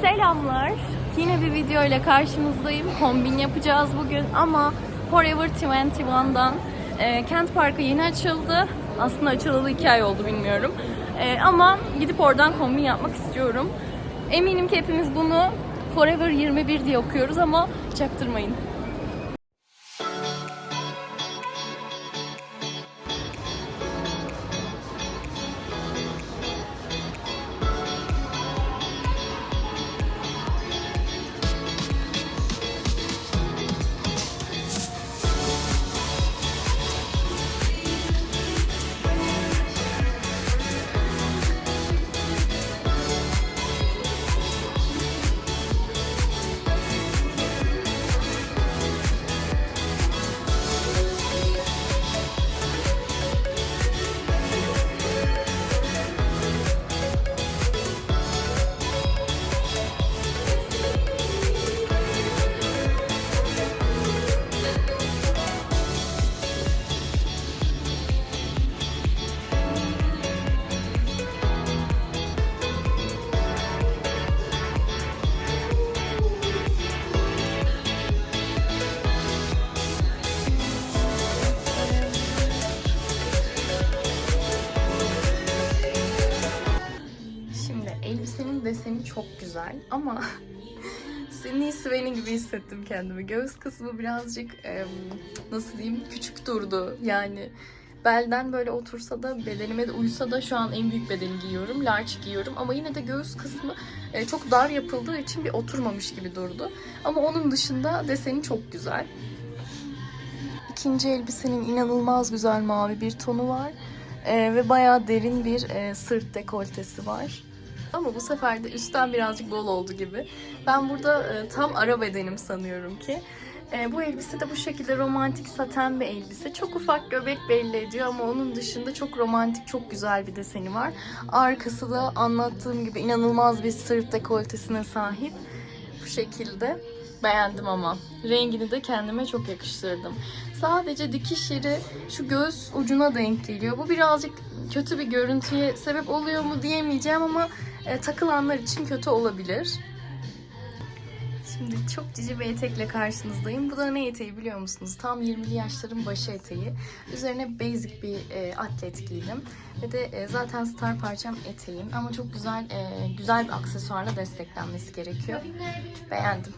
Selamlar. Yine bir video ile karşınızdayım. Kombin yapacağız bugün ama Forever 21'dan e, Kent Parkı yeni açıldı. Aslında açılalı 2 ay oldu bilmiyorum. E, ama gidip oradan kombin yapmak istiyorum. Eminim ki hepimiz bunu Forever 21 diye okuyoruz ama çaktırmayın. Güzel ama Sydney Swain'i gibi hissettim kendimi. Göğüs kısmı birazcık em, nasıl diyeyim küçük durdu. Yani belden böyle otursa da bedenime de uysa da şu an en büyük bedeni giyiyorum. Large giyiyorum ama yine de göğüs kısmı e, çok dar yapıldığı için bir oturmamış gibi durdu. Ama onun dışında deseni çok güzel. İkinci elbisenin inanılmaz güzel mavi bir tonu var. E, ve bayağı derin bir e, sırt dekoltesi var. Ama bu sefer de üstten birazcık bol oldu gibi. Ben burada e, tam ara bedenim sanıyorum ki. E, bu elbise de bu şekilde romantik saten bir elbise. Çok ufak göbek belli ediyor ama onun dışında çok romantik, çok güzel bir deseni var. Arkası da anlattığım gibi inanılmaz bir sırt dekoltesine sahip. Şekilde beğendim ama. Rengini de kendime çok yakıştırdım. Sadece dikiş yeri şu göğüs ucuna denk geliyor. Bu birazcık kötü bir görüntüye sebep oluyor mu diyemeyeceğim ama e, takılanlar için kötü olabilir. Şimdi çok cici bir etekle karşınızdayım. Bu da ne eteği biliyor musunuz? Tam 20'li yaşların başı eteği. Üzerine basic bir e, atlet giydim. Ve de e, zaten star parçam eteğim. Ama çok güzel e, güzel bir aksesuarla desteklenmesi gerekiyor. Beğendim.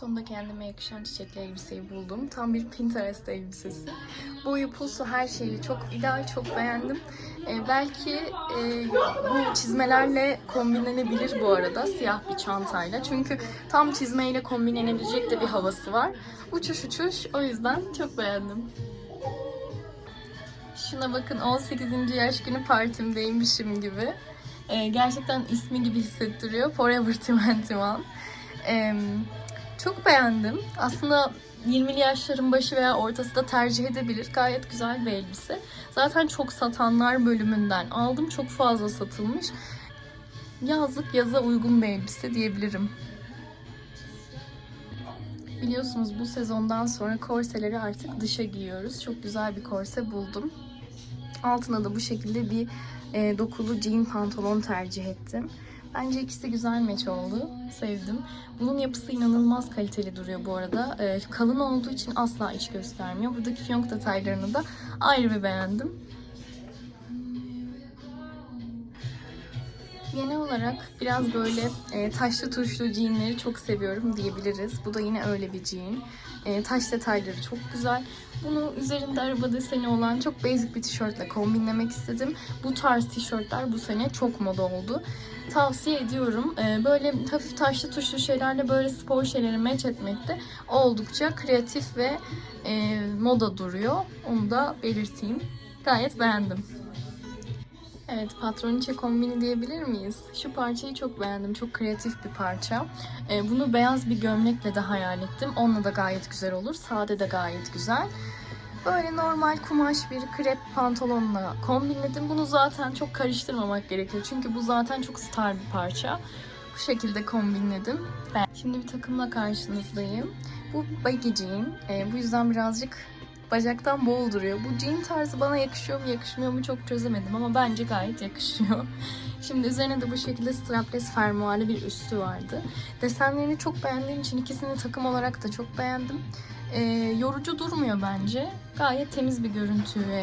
Sonunda kendime yakışan çiçekli elbiseyi buldum. Tam bir Pinterest elbisesi. Boyu, pulsu, her şeyi çok ideal, çok beğendim. Ee, belki e, bu çizmelerle kombinlenebilir bu arada siyah bir çantayla. Çünkü tam çizmeyle kombinlenebilecek de bir havası var. Uçuş uçuş o yüzden çok beğendim. Şuna bakın 18. yaş günü partimdeymişim gibi. Ee, gerçekten ismi gibi hissettiriyor. Forever 21. Ee, çok beğendim. Aslında 20'li yaşların başı veya ortası da tercih edebilir. Gayet güzel bir elbise. Zaten çok satanlar bölümünden aldım. Çok fazla satılmış. Yazlık yaza uygun bir elbise diyebilirim. Biliyorsunuz bu sezondan sonra korseleri artık dışa giyiyoruz. Çok güzel bir korse buldum. Altına da bu şekilde bir e, dokulu jean pantolon tercih ettim. Bence ikisi güzel meç oldu. Sevdim. Bunun yapısı inanılmaz kaliteli duruyor bu arada. Ee, kalın olduğu için asla iç göstermiyor. Buradaki fiyonk detaylarını da ayrı bir beğendim. Genel olarak biraz böyle e, taşlı tuşlu jeanleri çok seviyorum diyebiliriz. Bu da yine öyle bir jean. E, taş detayları çok güzel. Bunu üzerinde araba deseni olan çok basic bir tişörtle kombinlemek istedim. Bu tarz tişörtler bu sene çok moda oldu. Tavsiye ediyorum. E, böyle hafif taşlı tuşlu şeylerle böyle spor şeyleri match etmekte oldukça kreatif ve e, moda duruyor. Onu da belirteyim. Gayet beğendim. Evet, patroniçe kombini diyebilir miyiz? Şu parçayı çok beğendim. Çok kreatif bir parça. Ee, bunu beyaz bir gömlekle de hayal ettim. Onunla da gayet güzel olur. Sade de gayet güzel. Böyle normal kumaş bir krep pantolonla kombinledim. Bunu zaten çok karıştırmamak gerekiyor. Çünkü bu zaten çok star bir parça. Bu şekilde kombinledim. Ben şimdi bir takımla karşınızdayım. Bu baggy jean. Ee, bu yüzden birazcık bacaktan bol duruyor. Bu jean tarzı bana yakışıyor mu yakışmıyor mu çok çözemedim ama bence gayet yakışıyor. Şimdi üzerine de bu şekilde strapless fermuarlı bir üstü vardı. Desenlerini çok beğendiğim için ikisini takım olarak da çok beğendim. Ee, yorucu durmuyor bence. Gayet temiz bir görüntü ve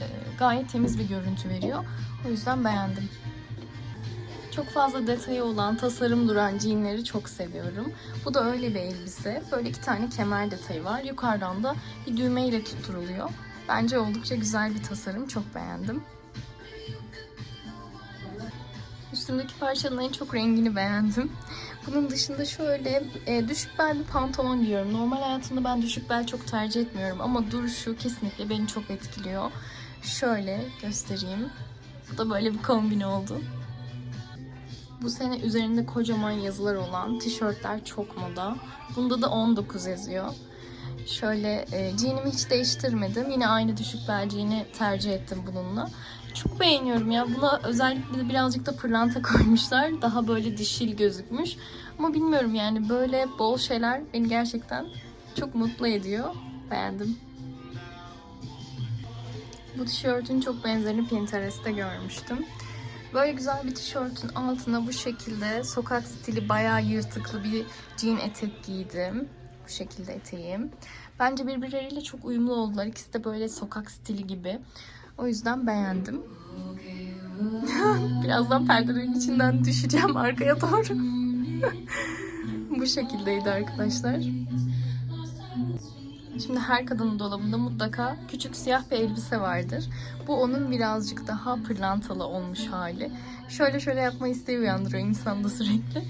e, gayet temiz bir görüntü veriyor. O yüzden beğendim. Çok fazla detayı olan, tasarım duran jeanleri çok seviyorum. Bu da öyle bir elbise. Böyle iki tane kemer detayı var. Yukarıdan da bir düğmeyle tutturuluyor. Bence oldukça güzel bir tasarım. Çok beğendim. Üstümdeki parçanın en çok rengini beğendim. Bunun dışında şöyle e, düşük bel bir pantolon giyiyorum. Normal hayatımda ben düşük bel çok tercih etmiyorum ama duruşu kesinlikle beni çok etkiliyor. Şöyle göstereyim. Bu da böyle bir kombin oldu. Bu sene üzerinde kocaman yazılar olan tişörtler çok moda. Bunda da 19 yazıyor. Şöyle e, jeanimi hiç değiştirmedim. Yine aynı düşük bel jean'i tercih ettim bununla. Çok beğeniyorum ya. Buna özellikle birazcık da pırlanta koymuşlar. Daha böyle dişil gözükmüş. Ama bilmiyorum yani böyle bol şeyler beni gerçekten çok mutlu ediyor. Beğendim. Bu tişörtün çok benzerini Pinterest'te görmüştüm. Böyle güzel bir tişörtün altına bu şekilde sokak stili bayağı yırtıklı bir jean etek giydim. Bu şekilde eteğim. Bence birbirleriyle çok uyumlu oldular. İkisi de böyle sokak stili gibi. O yüzden beğendim. Birazdan perdelerin içinden düşeceğim arkaya doğru. bu şekildeydi arkadaşlar. Şimdi her kadının dolabında mutlaka küçük siyah bir elbise vardır. Bu onun birazcık daha pırlantalı olmuş hali. Şöyle şöyle yapma isteği uyandırıyor insanda sürekli.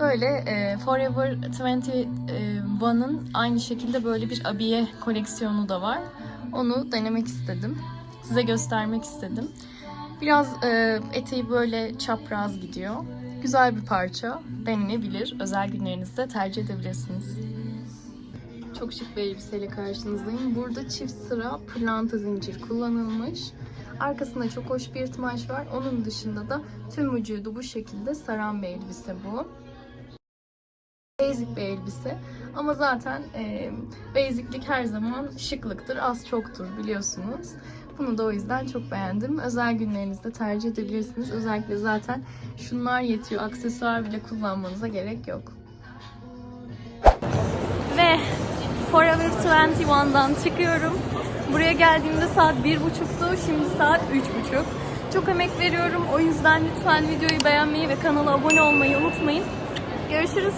Böyle e, Forever 21'ın aynı şekilde böyle bir abiye koleksiyonu da var. Onu denemek istedim. Size göstermek istedim. Biraz e, eteği böyle çapraz gidiyor. Güzel bir parça. Denenebilir. Özel günlerinizde tercih edebilirsiniz. Çok şık bir elbiseyle karşınızdayım. Burada çift sıra pırlanta zincir kullanılmış. Arkasında çok hoş bir tımaş var. Onun dışında da tüm vücudu bu şekilde saran bir elbise bu. Basic bir elbise. Ama zaten e, basiclik her zaman şıklıktır. Az çoktur biliyorsunuz. Bunu da o yüzden çok beğendim. Özel günlerinizde tercih edebilirsiniz. Özellikle zaten şunlar yetiyor. Aksesuar bile kullanmanıza gerek yok. Ve Forever 21'dan çıkıyorum. Buraya geldiğimde saat 1.30'tu. Şimdi saat 3.30. Çok emek veriyorum. O yüzden lütfen videoyu beğenmeyi ve kanala abone olmayı unutmayın. Görüşürüz.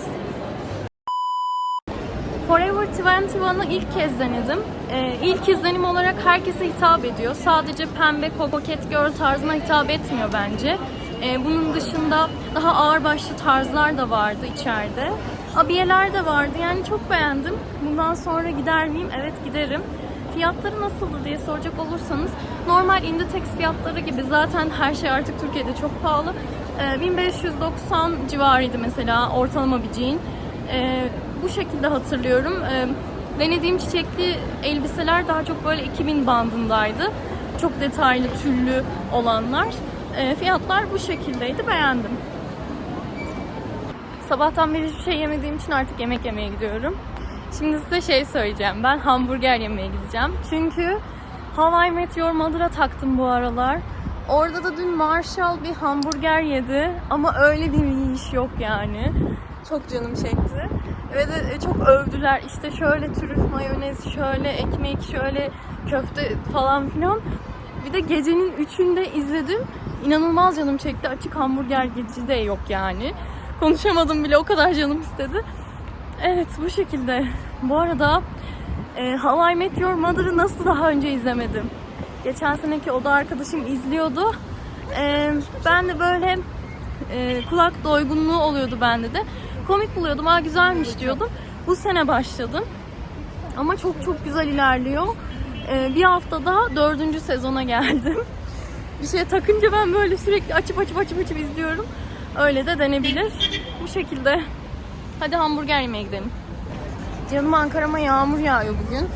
Forever 21'ı ilk kez denedim. Ee, ilk izlenim olarak herkese hitap ediyor. Sadece pembe, koket girl tarzına hitap etmiyor bence. Ee, bunun dışında daha ağır başlı tarzlar da vardı içeride. Abiyeler de vardı. Yani çok beğendim. Bundan sonra gider miyim? Evet giderim. Fiyatları nasıldı diye soracak olursanız normal Inditex fiyatları gibi zaten her şey artık Türkiye'de çok pahalı. Ee, 1590 civarıydı mesela ortalama bir jean. Ee, bu şekilde hatırlıyorum. Ee, denediğim çiçekli elbiseler daha çok böyle 2000 bandındaydı. Çok detaylı, tüllü olanlar. Ee, fiyatlar bu şekildeydi. Beğendim. Sabahtan beri hiçbir şey yemediğim için artık yemek yemeye gidiyorum. Şimdi size şey söyleyeceğim. Ben hamburger yemeye gideceğim. Çünkü How I Met Your Mother'a taktım bu aralar. Orada da dün Marshall bir hamburger yedi. Ama öyle bir yiyiş yok yani. Çok canım çekti. Ve de çok övdüler. İşte şöyle trüf mayonez, şöyle ekmek, şöyle köfte falan filan. Bir de gecenin üçünde izledim. İnanılmaz canım çekti. Açık hamburger geci de yok yani. Konuşamadım bile o kadar canım istedi. Evet bu şekilde. Bu arada e, How I Met Your Mother'ı nasıl daha önce izlemedim? Geçen seneki oda arkadaşım izliyordu. E, ben de böyle e, kulak doygunluğu oluyordu bende de. Komik buluyordum. Aa güzelmiş diyordum. Bu sene başladım. Ama çok çok güzel ilerliyor. E, bir haftada dördüncü sezona geldim. Bir şeye takınca ben böyle sürekli açıp açıp açıp açıp izliyorum. Öyle de denebilir. Bu şekilde. Hadi hamburger yemeye gidelim. Canım Ankara'ma yağmur yağıyor bugün.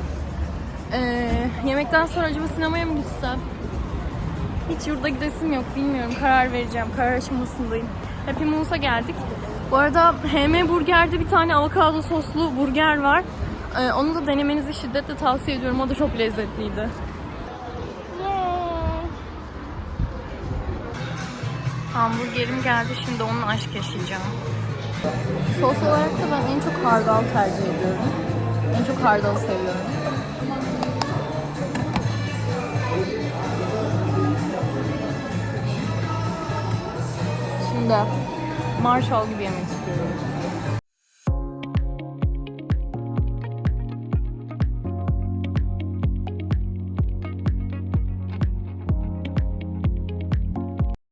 Ee, yemekten sonra acaba sinemaya mı gitsem? Hiç yurda gidesim yok bilmiyorum. Karar vereceğim. Karar aşamasındayım. Happy Moons'a geldik. Bu arada HM Burger'de bir tane avokado soslu burger var. Ee, onu da denemenizi şiddetle tavsiye ediyorum. O da çok lezzetliydi. Hamburgerim geldi şimdi onunla aşk yaşayacağım. Sos olarak da ben en çok hardal tercih ediyorum. En çok hardalı seviyorum. Şimdi Marshall gibi yemek istiyorum.